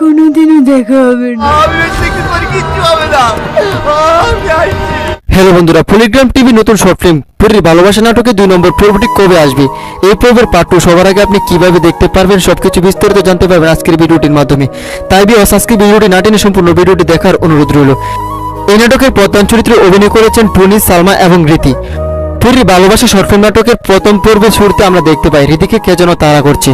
কোনোদিনও দেখা হবে না। হ্যালো বন্ধুরা পলিগ্রাম টিভি নতুন শর্ট ফিল্ম পুরীর ভালোবাসা নাটকে দুই নম্বর পর্বটি কবে আসবে? এই পর্বের পার্ট টু সবার আগে আপনি কীভাবে দেখতে পারবেন সবকিছু বিস্তারিত জানতে পারবেন আজকের ভিডিওটির মাধ্যমে। তাই বিয়স আজকের ভিডিওটি না টেনে সম্পূর্ণ ভিডিওটি দেখার অনুরোধ রইল। এই নাটকের প্রধান চরিত্রে অভিনয় করেছেন টুনি সালমা এবং রীতি। পুরীর ভালোবাসা শর্ট ফিল্ম নাটকের প্রথম পর্বের শুরুতে আমরা দেখতে পাই রীতিকে কে যেন তাড়া করছে।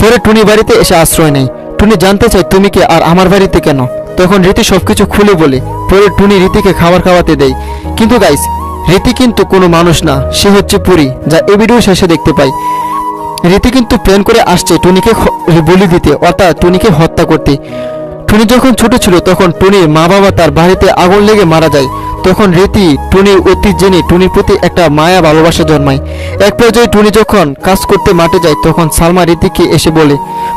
পরে টুনি বাড়িতে এসে আশ্রয় নেয়। টুনি জানতে চায় তুমি কে আর আমার বাড়িতে কেন? তখন রীতি সবকিছু খুলে বলে, পরে টুনি রীতিকে খাবার খাওয়াতে দেয়। কিন্তু গাইস রীতি কিন্তু কোনো মানুষ না, সে হচ্ছে পুরী, যা এই ভিডিও শেষে দেখতে পাই। রীতি কিন্তু প্ল্যান করে আসছে টুনিকে বলি দিতে, অর্থাৎ টুনিকে হত্যা করতে। টুনি যখন ছোট ছিল, তখন টুনির মা বাবা তার বাড়িতে আগুন লেগে মারা যায়। তখন রীতি টুনির অতীত জেনে টুনির প্রতি একটা মায়া ভালোবাসা জন্মায়। এক পর্যায়ে টুনি যখন কাজ করতে মাঠে যায়, তখন সালমা রীতিকে এসে বলে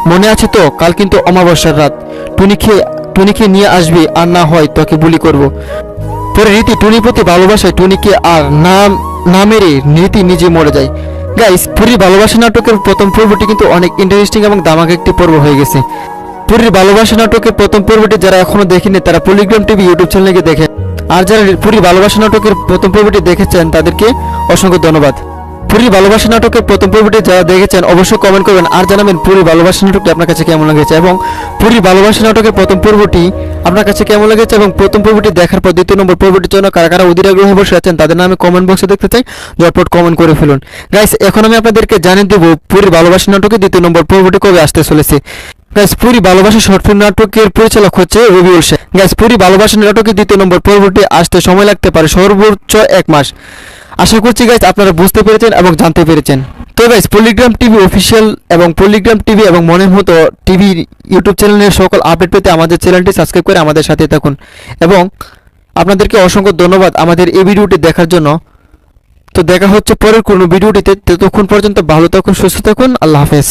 মনে আছে তো, কাল কিন্তু অমাবস্যার রাত। টুনি টুনিকে টুনিকে নিয়ে আসবি, আর না হয় তোকে বুলি করব। পরে রীতি টুনির প্রতি ভালোবাসায় টুনিকে আর নাম না মেরে রীতি নিজে মরে যায়। গাইস পুরীর ভালোবাসা নাটকের প্রথম পর্বটি কিন্তু অনেক ইন্টারেস্টিং এবং দামাক একটি পর্ব হয়ে গেছে। পুরীর ভালোবাসা নাটকের প্রথম পর্বটি যারা এখনও দেখেনি তারা পলিগ্রাম টিভি ইউটিউব চ্যানেলে দেখে। আর যারা পুরীর ভালোবাসা নাটকের প্রথম পর্বটি দেখেছেন, তাদেরকে অসংখ্য ধন্যবাদ। পুরী ভালোবাসা নাটকের প্রথম পর্বটি যারা দেখেছেন, অবশ্যই কমেন্ট করবেন আর জানাবেন পুরী ভালোবাসা নাটকটি আপনার কাছে কেমন লেগেছে এবং পুরী ভালোবাসা নাটকের প্রথম পর্বটি আপনার কাছে কেমন লেগেছে এবং প্রথম পর্বটি দেখার পর দ্বিতীয় নম্বর পর্বটির জন্য কারা কারা অধীর বসে আছেন তাদের নামে কমেন্ট বক্সে দেখতে চাই, ঝটপট কমেন্ট করে ফেলুন। গাইস এখন আমি আপনাদেরকে জানিয়ে দেবো পুরীর ভালোবাসা নাটকের দ্বিতীয় নম্বর পর্বটি কবে আসতে চলেছে। গাইস পুরী ভালোবাসা শর্ট ফিল্ম নাটকের পরিচালক হচ্ছে রবিউল শেখ। গাইস পুরী ভালোবাসা নাটকের দ্বিতীয় নম্বর পর্বটি আসতে সময় লাগতে পারে সর্বোচ্চ এক মাস। আশা করছি গাইজ আপনারা বুঝতে পেরেছেন এবং জানতে পেরেছেন। তো গাইজ পলিগ্রাম টিভি অফিসিয়াল এবং পলিগ্রাম টিভি এবং মনের মতো টিভি ইউটিউব চ্যানেলের সকল আপডেট পেতে আমাদের চ্যানেলটি সাবস্ক্রাইব করে আমাদের সাথে থাকুন। এবং আপনাদেরকে অসংখ্য ধন্যবাদ আমাদের এই ভিডিওটি দেখার জন্য। তো দেখা হচ্ছে পরের কোনো ভিডিওটিতে ততক্ষণ পর্যন্ত ভালো থাকুন, সুস্থ থাকুন, আল্লাহ হাফেজ।